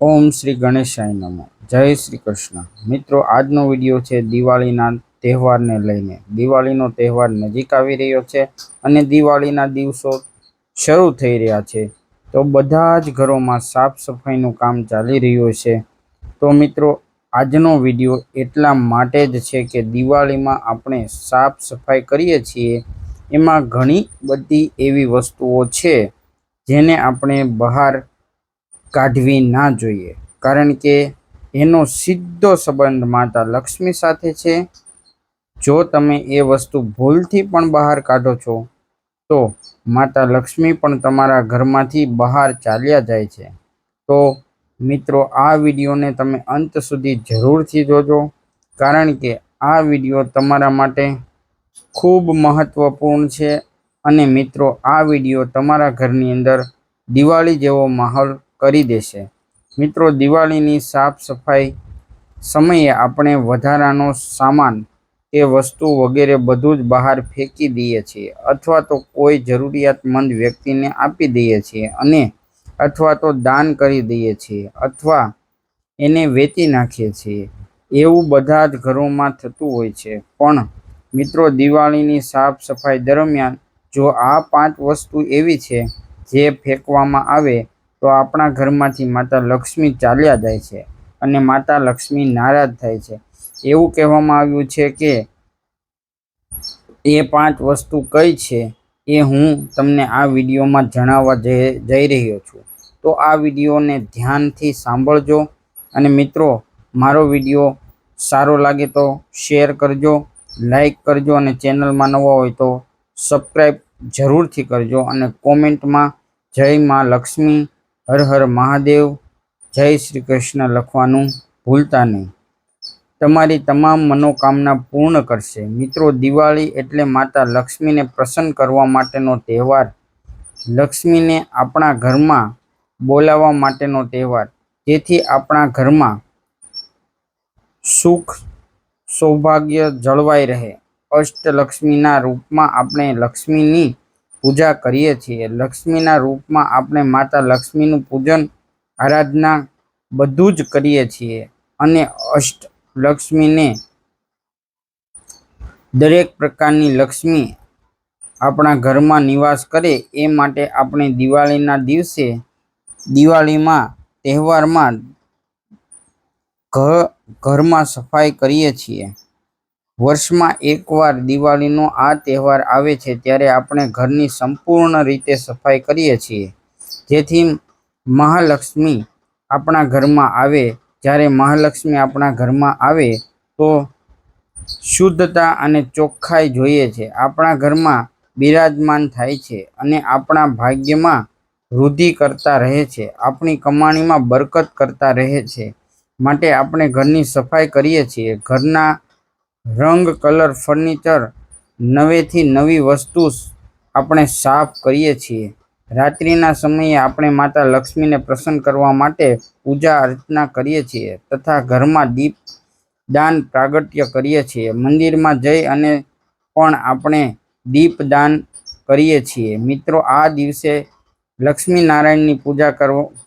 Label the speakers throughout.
Speaker 1: ઓમ શ્રી ગણેશાય નમો. જય શ્રી કૃષ્ણ. મિત્રો, આજનો વીડિયો છે દિવાળીના તહેવારને લઈને. દિવાળીનો તહેવાર નજીક આવી રહ્યો છે અને દિવાળીના દિવસો શરૂ થઈ રહ્યા છે. તો બધા જ ઘરોમાં સાફ સફાઈનું કામ ચાલી રહ્યું છે. તો મિત્રો, આજનો વીડિયો એટલા માટે જ છે કે દિવાળીમાં આપણે સાફ સફાઈ કરીએ છીએ. એમાં ઘણી બધી એવી વસ્તુઓ છે જેને આપણે બહાર કાઢવી ના જોઈએ. કારણ કે એનો સીધો સંબંધ માતા લક્ષ્મી સાથે છે. જો તમે એ વસ્તુ ભૂલથી પણ બહાર કાઢો છો, તો માતા લક્ષ્મી પણ તમારા ઘરમાંથી બહાર ચાલ્યા જાય છે. તો મિત્રો, આ વિડીયોને તમે અંત સુધી જરૂરથી જોજો, કારણ કે આ વીડિયો તમારા માટે ખૂબ મહત્વપૂર્ણ છે. અને મિત્રો, આ વીડિયો તમારા ઘરની અંદર દિવાળી જેવો માહોલ કરી દેશે. મિત્રો, દિવાળીની સાફ સફાઈ સમયે આપણે વધારાનો સામાન, કે વસ્તુ વગેરે બધું જ બહાર ફેંકી દઈએ છીએ, અથવા તો કોઈ જરૂરિયાતમંદ વ્યક્તિને આપી દઈએ છીએ અને અથવા તો દાન કરી દઈએ છીએ, અથવા એને વેચી નાખીએ છીએ. એવું બધા જ ઘરોમાં થતું હોય છે. પણ, મિત્રો, દિવાળીની સાફ સફાઈ દરમિયાન જો આ પાંચ વસ્તુ એવી છે જે ફેંકવામાં આવે તો આપણા ઘરમાંથી માતા લક્ષ્મી ચાલ્યા જાય છે અને માતા લક્ષ્મી નારાજ થાય છે. એવું કહેવામાં આવ્યું છે કે એ પાંચ વસ્તુ કઈ છે એ હું તમને આ વિડીયોમાં જણાવવા જઈ રહ્યો છું. તો આ વિડીયોને ધ્યાનથી સાંભળજો અને મિત્રો, મારો વીડિયો સારો લાગે તો શેર કરજો, લાઈક કરજો અને ચેનલમાં નવા હોય તો સબસ્ક્રાઈબ જરૂરથી કરજો અને કોમેન્ટમાં જય માં લક્ષ્મી હર હર મહાદેવ, જય શ્રી કૃષ્ણ લખવાનું ભૂલતા નહીં. તમારી તમામ મનોકામના પૂર્ણ કરશે. મિત્રો, દિવાળી એટલે માતા લક્ષ્મીને પ્રસન્ન કરવા માટેનો તહેવાર. લક્ષ્મીને આપણા ઘરમાં બોલાવવા માટેનો તહેવાર. જેથી આપણા ઘરમાં સુખ, સૌભાગ્ય જળવાઈ રહે. અષ્ટલક્ષ્મીના રૂપમાં આપણે લક્ષ્મીની પૂજા કરીએ છીએ. લક્ષ્મીના રૂપમાં આપણે માતા લક્ષ્મીનું પૂજન, આરાધના બધું જ કરીએ છીએ અને અષ્ટ લક્ષ્મીને દરેક પ્રકારની લક્ષ્મી આપણા ઘરમાં નિવાસ કરે એ માટે આપણે દિવાળીના દિવસે દિવાળીમાં, તહેવારમાં ઘ ઘરમાં સફાઈ કરીએ છીએ. વર્ષમાં એકવાર દિવાળીનો આ તહેવાર આવે છે ત્યારે આપણે ઘરની સંપૂર્ણ રીતે સફાઈ કરીએ છીએ. જેથી મહાલક્ષ્મી આપણા ઘરમાં આવે. જ્યારે મહાલક્ષ્મી આપણા ઘરમાં આવે તો શુદ્ધતા અને ચોખ્ખાઈ જોઈએ છે. આપણા ઘરમાં બિરાજમાન થાય છે અને આપણા ભાગ્યમાં વૃદ્ધિ કરતા રહે છે. આપણી કમાણીમાં બરકત કરતા રહે છે. માટે આપણે ઘરની સફાઈ કરીએ છીએ. ઘરના રંગ, કલર, ફર્નિચર નવેથી નવી વસ્તુ આપણે સાફ કરીએ છીએ. રાત્રિના સમયે આપણે માતા લક્ષ્મીને પ્રસન્ન કરવા માટે પૂજા અર્ચના કરીએ છીએ તથા ઘરમાં દીપ દાન પ્રાગટ્ય કરીએ છીએ. મંદિરમાં જઈ અને પણ આપણે દીપદાન કરીએ છીએ. મિત્રો, આ દિવસે લક્ષ્મી નારાયણની પૂજા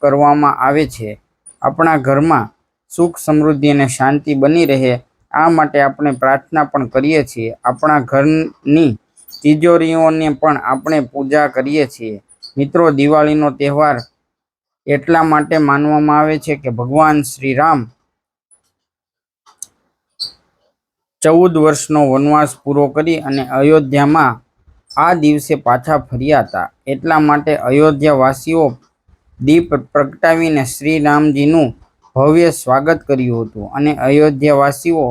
Speaker 1: કરવામાં આવે છે. આપણા ઘરમાં સુખ સમૃદ્ધિ અને શાંતિ બની રહે આ માટે આપણે પ્રાર્થના પણ કરીએ છીએ. આપણા ઘરની તિજોરીઓને પણ આપણે પૂજા કરીએ છીએ. મિત્રો, દિવાળીનો તહેવાર એટલા માટે માનવામાં આવે છે કે ભગવાન શ્રી રામ ચૌદ વર્ષનો વનવાસ પૂરો કરી અને અયોધ્યામાં આ દિવસે પાછા ફર્યા હતા. એટલા માટે અયોધ્યાવાસીઓ દીપ પ્રગટાવીને શ્રી રામજીનું ભવ્ય સ્વાગત કર્યું હતું અને અયોધ્યાવાસીઓ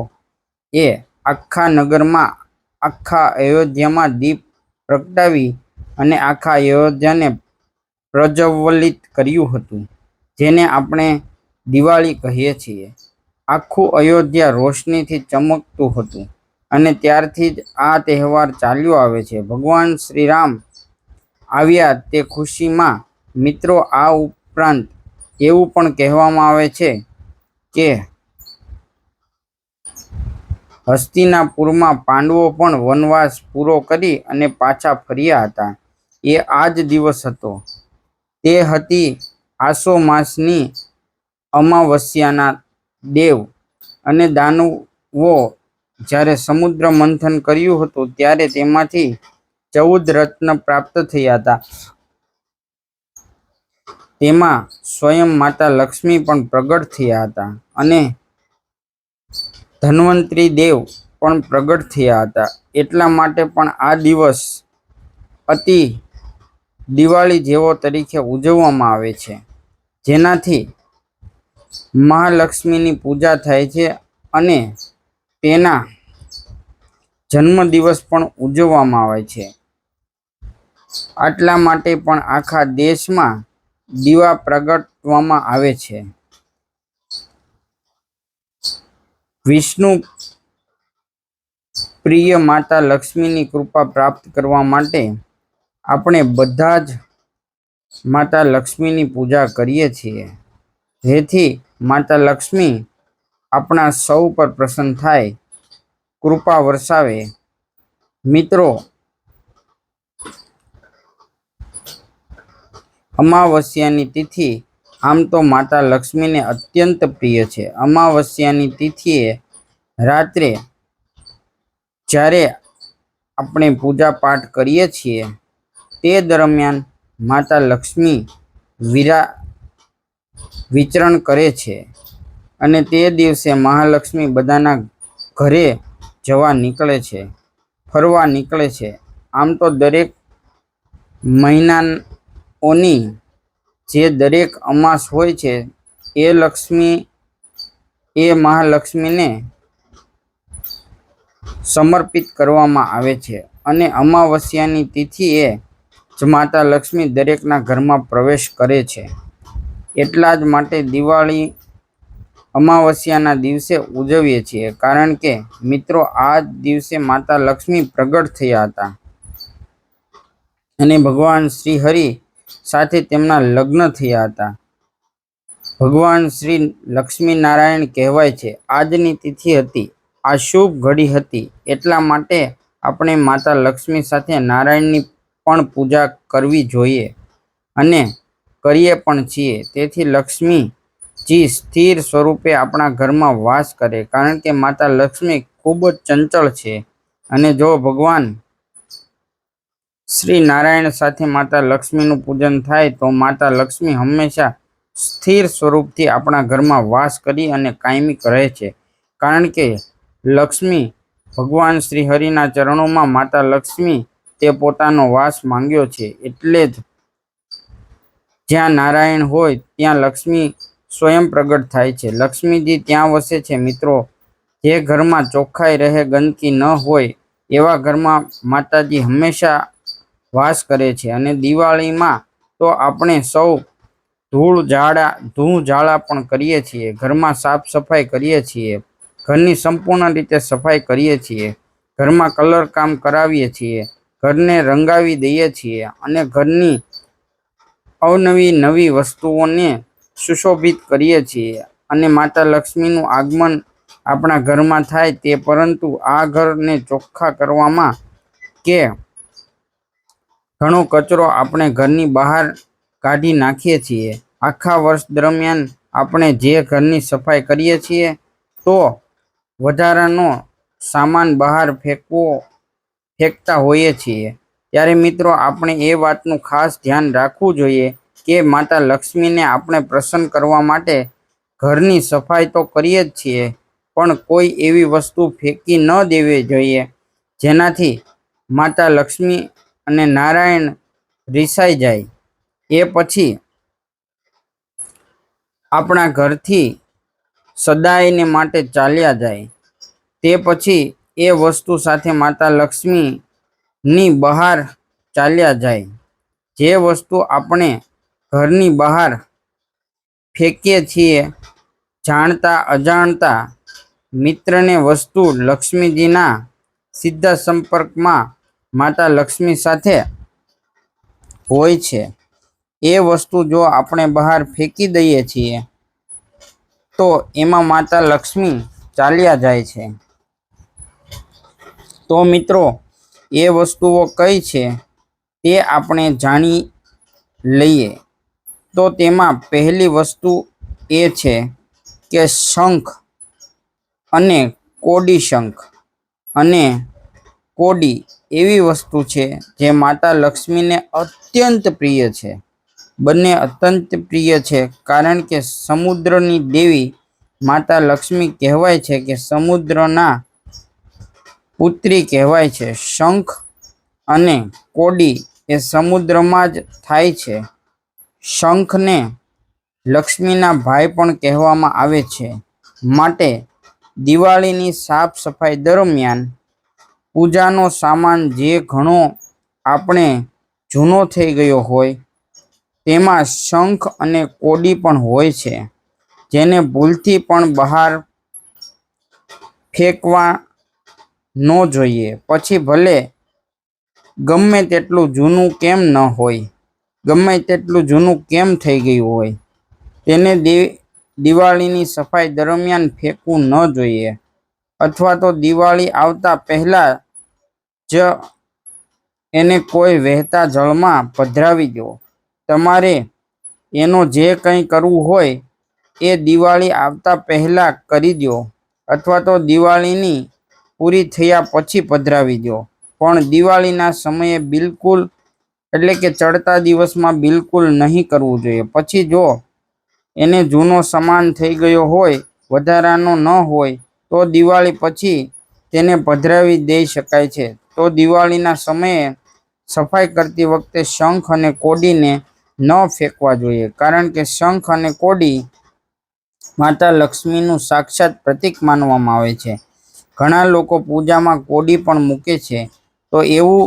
Speaker 1: એ આખા નગરમાં આખા અયોધ્યામાં દીપ પ્રગટાવી અને આખા અયોધ્યાને પ્રજ્વલિત કર્યું હતું, જેને આપણે દિવાળી કહીએ છીએ. આખું અયોધ્યા રોશનીથી ચમકતું હતું અને ત્યારથી જ આ તહેવાર ચાલ્યો આવે છે. ભગવાન શ્રીરામ આવ્યા તે ખુશીમાં, મિત્રો, આ ઉપરાંત એવું પણ કહેવામાં આવે છે કે હસ્તિનાપુરમાં પાંડવો પણ વનવાસ પૂરો કરી અને પાછા ફર્યા હતા. એ આ જ દિવસ હતો. તે હતી આસો માસની અમાવસ્યાના દેવ અને દાનવો જ્યારે સમુદ્ર મંથન કર્યું હતું ત્યારે તેમાંથી ચૌદ રત્ન પ્રાપ્ત થયા હતા. તેમાં સ્વયં માતા લક્ષ્મી પણ પ્રગટ થયા હતા અને ધન્વંતરી દેવ પણ પ્રગટ થયા હતા. એટલા માટે પણ આ દિવસ અતિ દિવાળી જેવો તરીકે ઉજવવામાં આવે છે. જેનાથી મહાલક્ષ્મીની પૂજા થાય છે અને તેના જન્મદિવસ પણ ઉજવવામાં આવે છે. આટલા માટે પણ આખા દેશમાં દીવા પ્રગટવામાં આવે છે. વિષ્ણુ પ્રિય માતા લક્ષ્મીની કૃપા પ્રાપ્ત કરવા માટે આપણે બધા જ માતા લક્ષ્મીની પૂજા કરીએ છીએ. જેથી માતા લક્ષ્મી આપણા સૌ પર પ્રસન્ન થાય, કૃપા વરસાવે. મિત્રો અમાવસ્યાની તિથિ આમ તો માતા લક્ષ્મીને અત્યંત પ્રિય છે. અમાવસ્યાની તિથિએ રાત્રે જ્યારે આપણે પૂજા પાઠ કરીએ છીએ, તે દરમિયાન માતા લક્ષ્મી વિરા વિચરણ કરે છે અને તે દિવસે મહાલક્ષ્મી બધાના ઘરે જવા નીકળે છે, ફરવા નીકળે છે. આમ તો દરેક મહિનાઓની જે દરેક અમાસ હોય છે, એ લક્ષ્મી, એ મહાલક્ષ્મીને સમર્પિત કરવામાં આવે છે અને અમાવસ્યાની તિથિએ જ માતા લક્ષ્મી દરેકના ઘરમાં પ્રવેશ કરે છે. એટલા જ માટે દિવાળી અમાવસ્યાના દિવસે ઉજવીએ છીએ કારણ કે મિત્રો આ જ દિવસે માતા લક્ષ્મી પ્રગટ થયા હતા. અને ભગવાન શ્રી હરિ સાથે તેમના લગ્ન થયા હતા. ભગવાન શ્રી લક્ષ્મી નારાયણ કહેવાય છે, આજની તિથિ હતી, આ શુભ ઘડી હતી, એટલા માટે આપણે માતા લક્ષ્મી સાથે નારાયણની પણ પૂજા કરવી જોઈએ અને કરીએ પણ છીએ. તેથી લક્ષ્મીજી સ્થિર સ્વરૂપે આપણા ઘરમાં વાસ કરે, કારણ કે માતા લક્ષ્મી ખૂબ જ ચંચળ છે અને જો ભગવાન શ્રી નારાયણ સાથે માતા લક્ષ્મીનું પૂજન થાય તો માતા લક્ષ્મી હંમેશા સ્થિર સ્વરૂપથી આપણા ઘરમાં વાસ કરી અને કાયમી રહે છે. કારણ કે લક્ષ્મી ભગવાન શ્રી હરિના ચરણોમાં માતા લક્ષ્મી તે પોતાનો વાસ માંગ્યો છે. એટલે જ જ્યાં નારાયણ હોય ત્યાં લક્ષ્મી સ્વયં પ્રગટ થાય છે. લક્ષ્મીજી ત્યાં વસે છે. મિત્રો, જે ઘરમાં ચોખ્ખાઈ રહે, ગંદકી ન હોય એવા ઘરમાં માતાજી હંમેશા વાસ કરે છે. અને દિવાળીમાં તો આપણે સૌ ધૂળ ઝાડા ધૂળ ઝાડા પણ કરીએ છીએ. ઘરમાં સાફ સફાઈ કરીએ છીએ. ઘરની સંપૂર્ણ રીતે સફાઈ કરીએ છીએ. ઘરમાં કલર કામ કરાવીએ છીએ. ઘરને રંગાવી દઈએ છીએ. અને ઘરની અવનવી નવી વસ્તુઓને સુશોભિત કરીએ છીએ. અને માતા લક્ષ્મીનું આગમન આપણા ઘરમાં થાય તે પરંતુ આ ઘરને ચોખ્ખા કરવામાં કે ઘણો કચરો આપણે ઘરની બહાર કાઢી નાખીએ છીએ. આખા વર્ષ દરમિયાન આપણે જે ઘરની સફાઈ કરીએ છીએ, તો વધારાનો સામાન બહાર ફેંકવો, ફેંકતા હોઈએ છીએ. ત્યારે મિત્રો, આપણે એ વાતનું ખાસ ધ્યાન રાખવું જોઈએ કે માતા લક્ષ્મીને આપણે પ્રસન્ન કરવા માટે ઘરની સફાઈ તો કરીએ જ છીએ, પણ કોઈ એવી વસ્તુ ફેંકી ન દેવી જોઈએ. જેનાથી માતા લક્ષ્મી અને નારાયણ રિસાઈ જાય. એ પછી આપણા ઘરથી સદાયને માટે ચાલ્યા જાય. તે પછી એ વસ્તુ સાથે માતા લક્ષ્મીની બહાર ચાલ્યા જાય. જે વસ્તુ આપણે ઘરની બહાર ફેંકીએ છીએ, જાણતા અજાણતા મિત્રને વસ્તુ લક્ષ્મીજીના સીધા સંપર્કમાં માતા લક્ષ્મી સાથે હોય છે. એ વસ્તુ જો આપણે બહાર ફેંકી દઈએ છીએ, તો એમાં માતા લક્ષ્મી ચાલ્યા જાય છે. તો મિત્રો, એ વસ્તુઓ કઈ છે તે આપણે જાણી લઈએ. તો તેમાં પહેલી વસ્તુ એ છે કે શંખ અને કોડી શંખ અને કોડી એવી વસ્તુ છે જે માતા લક્ષ્મીને અત્યંત પ્રિય છે. બંને અત્યંત પ્રિય છે કારણ કે સમુદ્રની દેવી માતા લક્ષ્મી કહેવાય છે કે સમુદ્રના પુત્રી કહેવાય છે. શંખ અને કોડી એ સમુદ્રમાં જ થાય છે. શંખને લક્ષ્મીના ભાઈ પણ કહેવામાં આવે છે. માટે દિવાળીની સાફ સફાઈ દરમિયાન પૂજાનો સામાન જે ઘણો આપણે જૂનો થઈ ગયો હોય, તેમાં શંખ અને કોડી પણ હોય છે, જેને ભૂલથી પણ બહાર ફેંકવા ન જોઈએ. પછી ભલે ગમે તેટલું જૂનું કેમ ન હોય, ગમે તેટલું જૂનું કેમ થઈ ગયું હોય, તેને દિવાળીની સફાઈ દરમિયાન ફેંકવું ન જોઈએ. અથવા તો દિવાળી આવતા પહેલા જ એને કોઈ વહેતા જળમાં પધરાવી દો. તમારે એનો જે કંઈ કરવું હોય એ દિવાળી આવતા પહેલાં કરી દો અથવા તો દિવાળીની પૂરી થયા પછી પધરાવી દો. પણ દિવાળીના સમયે બિલકુલ એટલે કે ચડતા દિવસમાં બિલકુલ નહીં કરવું જોઈએ. પછી જો એને જૂનો સામાન થઈ ગયો હોય, વધારાનો ન હોય, તો દિવાળી પછી તેને પધરાવી દઈ શકાય છે. તો દિવાળીના સમયે સફાઈ કરતી વખતે શંખ અને કોડીને ન ફેંકવા જોઈએ. કારણ કે શંખ અને કોડી માતા લક્ષ્મીનું સાક્ષાત પ્રતીક માનવામાં આવે છે. ઘણા લોકો પૂજામાં કોડી પણ મૂકે છે. તો એવું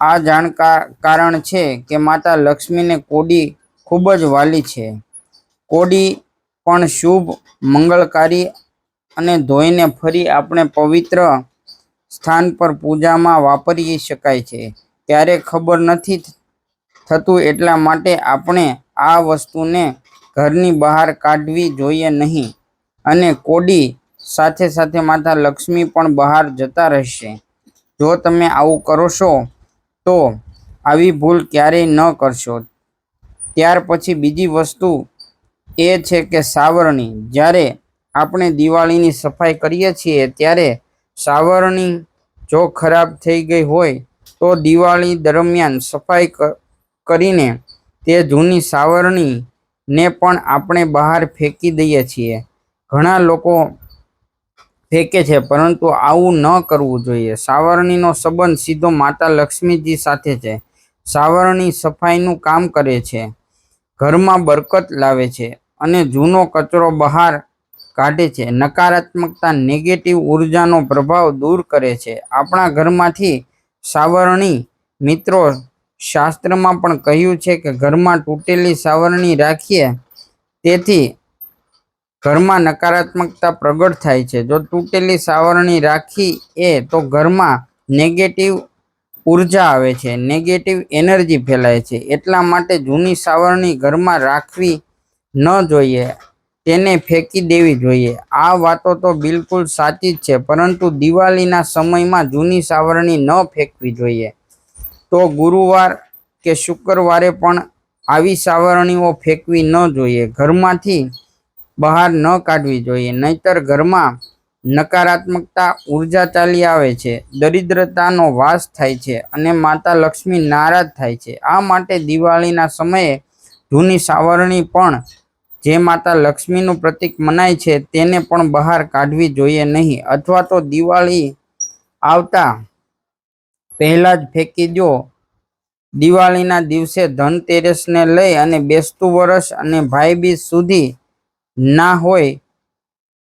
Speaker 1: આ જાણકાર કારણ છે કે માતા લક્ષ્મીને કોડી ખૂબ જ વાલી છે. કોડી પણ શુભ, મંગળકારી અને ધોઈને ફરી આપણે પવિત્ર સ્થાન પર પૂજામાં વાપરી શકાય છે. ત્યારે ખબર નથી થતું એટલા માટે આપણે આ વસ્તુને ઘરની બહાર કાઢવી જોઈએ નહીં. અને કોડી સાથે સાથે માતા લક્ષ્મી પણ બહાર જતા રહેશે. જો તમે આવું કરશો તો આવી ભૂલ ક્યારેય ન કરશો. ત્યાર પછી બીજી વસ્તુ એ છે કે સાવરણી. જ્યારે આપણે દિવાળીની સફાઈ કરીએ છીએ, ત્યારે સાવરણી જો ખરાબ થઈ ગઈ હોય, તો દિવાળી દરમિયાન સફાઈ કરીને તે જૂની સાવરણીને પણ આપણે બહાર ફેંકી દઈએ છીએ. ઘણા લોકો ફેંકે છે, પરંતુ આવું ન કરવું જોઈએ. સાવરણીનો સંબંધ સીધો માતા લક્ષ્મીજી સાથે છે. સાવરણી સફાઈનું કામ કરે છે. ઘરમાં બરકત લાવે છે અને જૂનો કચરો બહાર કાઢે છે. નકારાત્મકતા નેગેટિવ ઉર્જાનો પ્રભાવ દૂર કરે છે. આપણા ઘરમાંથી સાવરણી મિત્રો શાસ્ત્રમાં પણ કહ્યું છે કે ઘરમાં તૂટેલી સાવરણી રાખીએ, તેથી ઘરમાં નકારાત્મકતા પ્રગટ થાય છે. જો તૂટેલી સાવરણી રાખી એ, તો ઘરમાં નેગેટિવ ઊર્જા આવે છે. નેગેટિવ એનર્જી ફેલાય છે. એટલા માટે જૂની સાવરણી ઘરમાં રાખવી ન જોઈએ. તેને ફેંકી દેવી જોઈએ. આ વાતો તો બિલકુલ સાચી જ છે, પરંતુ દિવાળીના સમયમાં જૂની સાવરણી ન ફેંકવી જોઈએ. તો ગુરુવાર કે શુક્રવારે પણ આવી સાવરણીઓ ફેંકવી ન જોઈએ. ઘરમાંથી બહાર ન કાઢવી જોઈએ. નહીતર ઘરમાં નકારાત્મકતા ઊર્જા ચાલી આવે છે, દરિદ્રતાનો વાસ થાય છે અને માતા લક્ષ્મી નારાજ થાય છે. આ માટે દિવાળીના સમયે જૂની સાવરણી પણ જે માતા લક્ષ્મીનું પ્રતીક મનાય છે તેને પણ બહાર કાઢવી જોઈએ નહીં. અથવા તો દિવાળી આવતા પહેલા જ ફેંકી દો દિવાળીના દિવસે ધનતેરસને લઈ અને બેસતું વર્ષ અને ભાઈબીજ સુધી ના હોય,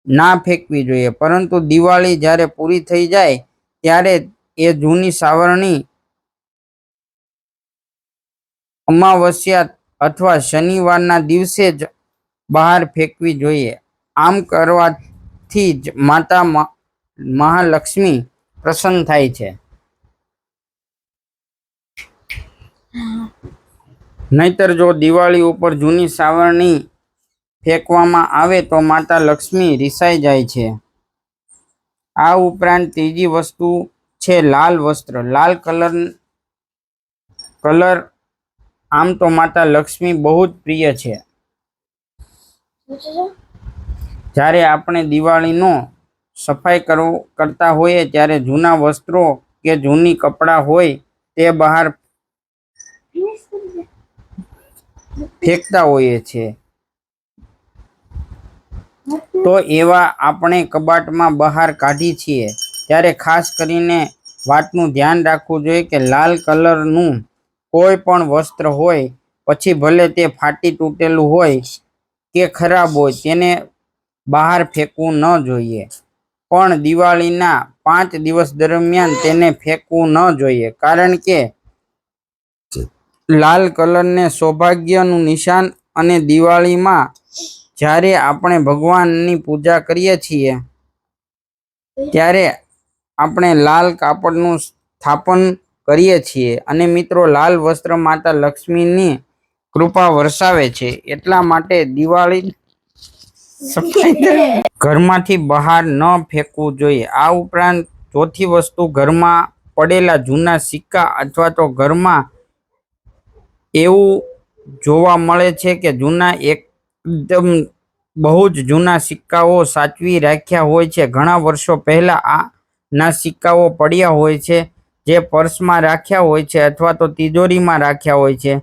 Speaker 1: ના ફેંકવી જોઈએ. પરંતુ દિવાળી જ્યારે પૂરી થઈ જાય, ત્યારે એ જૂની સાવરણી અમાવસ્યા અથવા શનિવારના દિવસે જ બહાર ફેંકવી જોઈએ. આમ કરવાથી જ માતા મહાલક્ષ્મી પ્રસન્ન થાય છે. નહીતર જો દિવાળી ઉપર જૂની સાવરણી ફેંકવામાં આવે તો માતા લક્ષ્મી રિસાઈ જાય છે. આ ઉપરાંત ત્રીજી વસ્તુ છે લાલ વસ્ત્ર. લાલ કલર કલર આમ તો માતા લક્ષ્મી બહુ જ પ્રિય છે. જ્યારે આપણે દિવાળીનો સફાઈ કરો, કરતા હોઈએ, ત્યારે જૂના વસ્ત્રો કે જૂની કપડાં હોય તે બહાર ફેંકતા હોઈએ છીએ. તો એવા આપણે કબાટમાં બહાર કાઢી છીએ. ત્યારે ખાસ કરીને વાતનું ધ્યાન રાખવું જોઈએ કે લાલ કલરનું કોઈ પણ વસ્ત્ર હોય, પછી ભલે તે ફાટી તૂટેલું હોય કે ખરાબ હોય તેને બહાર ફેંકવું ન જોઈએ. પણ દિવાળીના પાંચ દિવસ દરમિયાન તેને ફેંકવું ન જોઈએ કારણ કે લાલ કલરને સૌભાગ્યનું નિશાન અને દિવાળીમાં જ્યારે આપણે ભગવાનની પૂજા કરીએ છીએ ત્યારે આપણે લાલ કાપડનું સ્થાપન કરીએ છીએ. અને મિત્રો, લાલ વસ્ત્ર માતા લક્ષ્મીની કૃપા વરસાવે છે એટલા માટે દિવાળી ઘરમાંથી બહાર ન ફેંકવું જોઈએ. આ ઉપરાંત ચોથી વસ્તુ ઘરમાં પડેલા જૂના સિક્કા અથવા તો ઘરમાં એવું જોવા મળે છે કે જૂના એકદમ બહુ જ જૂના સિક્કાઓ સાચવી રાખ્યા હોય છે. ઘણા વર્ષો પહેલાં આ ના સિક્કાઓ પડ્યા હોય છે જે પર્સમાં રાખ્યા હોય છે અથવા તો તિજોરીમાં રાખ્યા હોય છે.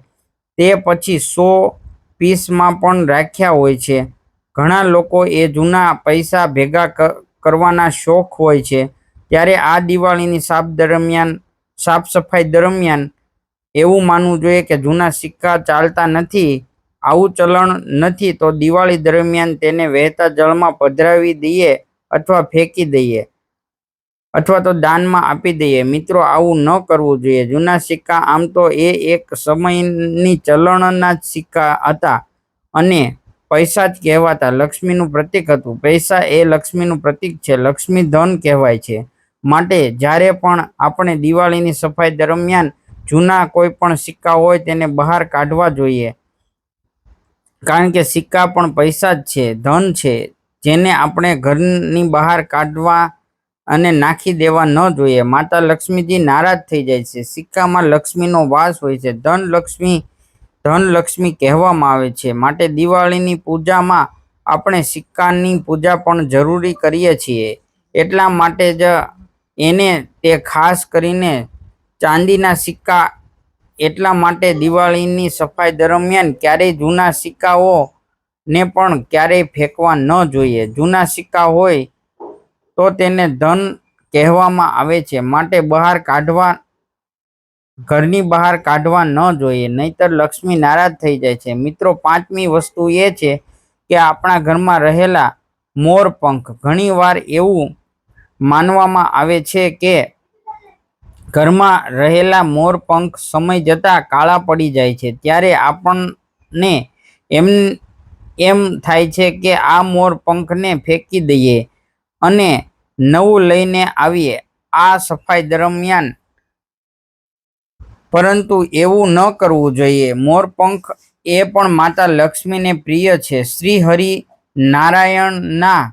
Speaker 1: તે પછી સો પીસમાં પણ રાખ્યા હોય છે. ઘણા લોકો એ જૂના પૈસા ભેગા કરવાના શોખ હોય છે. ત્યારે આ દિવાળીની સાફ દરમિયાન, સાફ સફાઈ દરમિયાન એવું માનવું જોઈએ કે જૂના સિક્કા ચાલતા નથી, આવું ચલણ નથી, તો દિવાળી દરમિયાન તેને વહેતા જળમાં પધરાવી દઈએ અથવા ફેંકી દઈએ. અથવા તો દાનમાં આપી દઈએ. મિત્રો, આવું ન કરવું જોઈએ. જૂના સિક્કા આમ તો એ એક સમયની ચલણના જ સિક્કા હતા અને પૈસા જ કહેવાતા. લક્ષ્મીનું પ્રતીક હતું. પૈસા એ લક્ષ્મીનું પ્રતીક છે. લક્ષ્મી ધન કહેવાય છે. માટે જ્યારે પણ આપણે દિવાળીની સફાઈ દરમિયાન જૂના કોઈ પણ સિક્કા હોય તેને બહાર કાઢવા જોઈએ. કારણ કે સિક્કા પણ પૈસા જ છે, ધન છે. જેને આપણે ઘરની બહાર કાઢવા અને નાખી દેવા ન જોઈએ. માતા લક્ષ્મીજી નારાજ થઈ જાય છે. સિક્કામાં લક્ષ્મીનો વાસ હોય છે. ધન લક્ષ્મી ધન લક્ષ્મી કહેવામાં આવે છે. માટે દિવાળીની પૂજામાં આપણે સિક્કાની પૂજા પણ જરૂરી કરીએ છીએ. એટલા માટે જ એને તે ખાસ કરીને ચાંદીના સિક્કા એટલા માટે દિવાળીની સફાઈ દરમિયાન ક્યારેય જૂના સિક્કાઓ ને પણ ક્યારેય ફેંકવા ન જોઈએ. જૂના સિક્કા હોય તો તેને ધન કહેવામાં આવે છે. માટે બહાર કાઢવા, ઘરની બહાર કાઢવા ન જોઈએ. નહીતર લક્ષ્મી નારાજ થઈ જાય છે. મિત્રો, પાંચમી વસ્તુ એ છે કે આપણા ઘરમાં રહેલા મોરપંખ ઘણીવાર એવું માનવામાં આવે છે કે ઘરમાં રહેલા મોરપંખ સમય જતાં કાળા પડી જાય છે. ત્યારે આપણને એમ એમ થાય છે કે આ મોરપંખને ફેંકી દઈએ અને નવું લઈને આવીએ આ સફાઈ દરમિયાન. પરંતુ એવું ન કરવું જોઈએ. મોરપંખ એ પણ માતા લક્ષ્મીને પ્રિય છે. શ્રી હરિ નારાયણના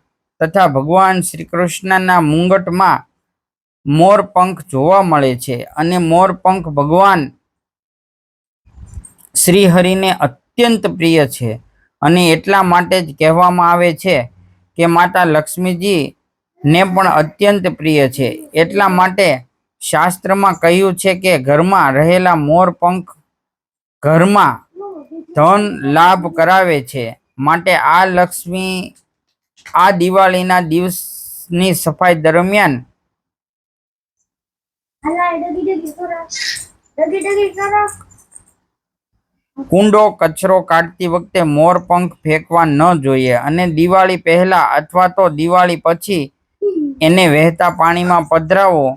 Speaker 1: તથા ભગવાન શ્રી કૃષ્ણના મુંગટમાં મોરપંખ જોવા મળે છે અને મોરપંખ ભગવાન શ્રી હરિને અત્યંત પ્રિય છે. અને એટલા માટે જ કહેવામાં આવે છે કે માતા લક્ષ્મીજી ને પણ અત્યંત પ્રિય છે. એટલા માટે શાસ્ત્રમાં કહ્યું છે કે ઘરમાં રહેલા મોર પંખ ઘરમાં ધન લાભ કરાવે છે. માટે આ લક્ષ્મી આ દિવાળીના દિવસની સફાઈ દરમિયાન કુંડો કચરો કાઢતી વખતે મોર પંખ ફેંકવા ન જોઈએ અને દિવાળી પહેલા અથવા તો દિવાળી પછી એને વહેતા પાણીમાં પધરાવો,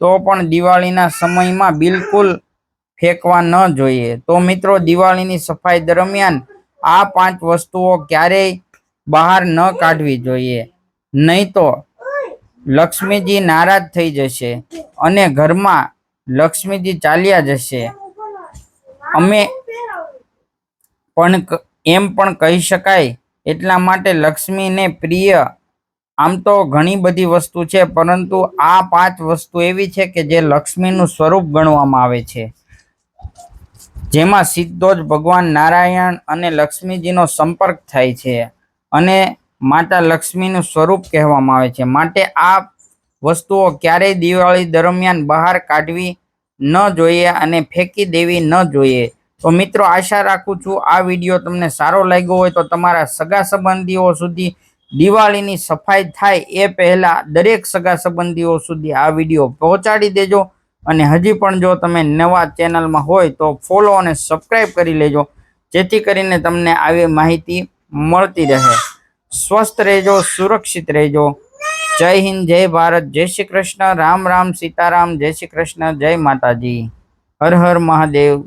Speaker 1: તો પણ દિવાળીના સમયમાં બિલકુલ ફેંકવા ન જોઈએ. તો મિત્રો, દિવાળીની સફાઈ દરમિયાન આ પાંચ વસ્તુઓ ક્યારેય બહાર ન કાઢવી જોઈએ. નહીં તો લક્ષ્મીજી નારાજ થઈ જશે અને ઘરમાં લક્ષ્મીજી ચાલ્યા જશે. અમે પણ એમ પણ કહી શકાય એટલા માટે લક્ષ્મીને પ્રિય આમ તો ઘણી બધી વસ્તુ છે, પરંતુ આ પાંચ વસ્તુ એવી છે કે જે લક્ષ્મીનું સ્વરૂપ ગણવામાં આવે છે. જેમાં સીધો જ ભગવાન નારાયણ અને લક્ષ્મીજીનો સંપર્ક થાય છે અને માતા લક્ષ્મીનું સ્વરૂપ કહેવામાં આવે છે. માટે આ વસ્તુઓ ક્યારેય દિવાળી દરમિયાન બહાર કાઢવી ન જોઈએ અને ફેંકી દેવી ન જોઈએ. તો મિત્રો, આશા રાખું છું આ વીડિયો તમને સારો લાગ્યો હોય તો તમારા સગા સંબંધીઓ સુધી દિવાળીની સફાઈ થાય એ પહેલાં દરેક સગા સંબંધીઓ સુધી આ વીડિયો પહોંચાડી દેજો. અને હજી પણ જો તમે નવા ચેનલમાં હોય તો ફોલો અને સબસ્ક્રાઈબ કરી લેજો. જેથી કરીને તમને આવી માહિતી મળતી રહે. સ્વસ્થ રહેજો, સુરક્ષિત રહેજો. જય હિન્દ, જય ભારત, જય શ્રી કૃષ્ણ. રામ રામ સીતારામ, જય શ્રી કૃષ્ણ, જય માતાજી. હર હર મહાદેવ.